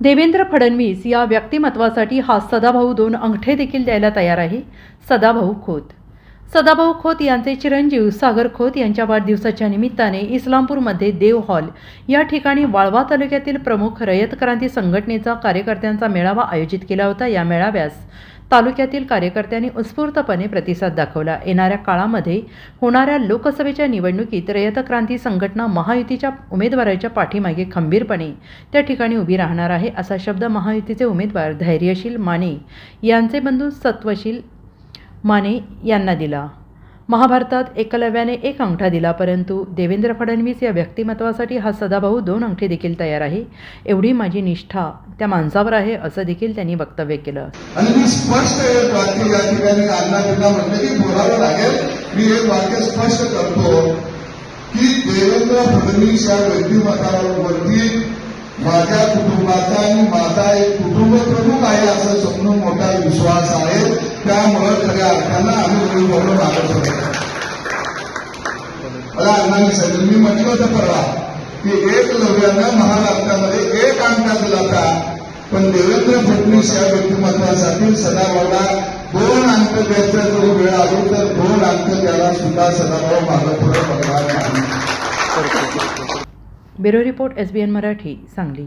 देवेंद्र फडणवीस या व्यक्तिमत्वासाठी हा सदाभाऊ दोन अंगठे देखील द्यायला तयार आहे. सदाभाऊ खोत. सदाभाऊ खोत यांचे चिरंजीव सागर खोत यांच्या वाढदिवसाच्या निमित्ताने इस्लामपूरमध्ये देव हॉल या ठिकाणी वाळवा तालुक्यातील प्रमुख रयत क्रांती संघटनेचा कार्यकर्त्यांचा मेळावा आयोजित केला होता. या मेळाव्यास तालुक्यातील कार्यकर्त्यांनी उत्स्फूर्तपणे प्रतिसाद दाखवला. येणाऱ्या काळामध्ये होणाऱ्या लोकसभेच्या निवडणुकीत रयत क्रांती संघटना महायुतीच्या उमेदवाराच्या पाठीमागे खंबीरपणे त्या ठिकाणी उभी राहणार आहे असा शब्द महायुतीचे उमेदवार धैर्यशील माने यांचे बंधू सत्वशील माने यांना दिला. महाभारतात एकलव्याने एक अंगठा दिला परंतु देवेंद्र फडणवीस या व्यक्तिमत्वासाठी हा सदाभाऊ दोन अंगठे देखील तयार आहे. एवढी माझी निष्ठा त्या माणसावर आहे असं देखील त्यांनी वक्तव्य केलं. आणि मी स्पष्ट एक वाक्य या ठिकाणी अण्णा म्हटलं की बोलावं लागेल. मी एक वाक्य स्पष्ट करतो की देवेंद्र फडणवीस या व्यक्तिमत्वावरती माझ्या कुटुंबाचा आणि माझा एक कुटुंब प्रमुख आहे असं समजून मोठा विश्वास आहे. त्यामुळं सगळ्या अर्थांना आम्ही वडील मागत होतो मला अण्णांनी सांगितलं मी म्हटलं होतं परवा की एक लव्यानं महाराष्ट्रामध्ये एक अंका दिला होता पण देवेंद्र फडणवीस या व्यक्तिमत्वासाठी सदाभाऊला दोन अंक द्यायचा जरी वेळ आली तर दोन अंक द्यायला सुद्धा सदाभाऊ मागं पुढे बघणार नाही. Bureau report S B N Marathi Sangli.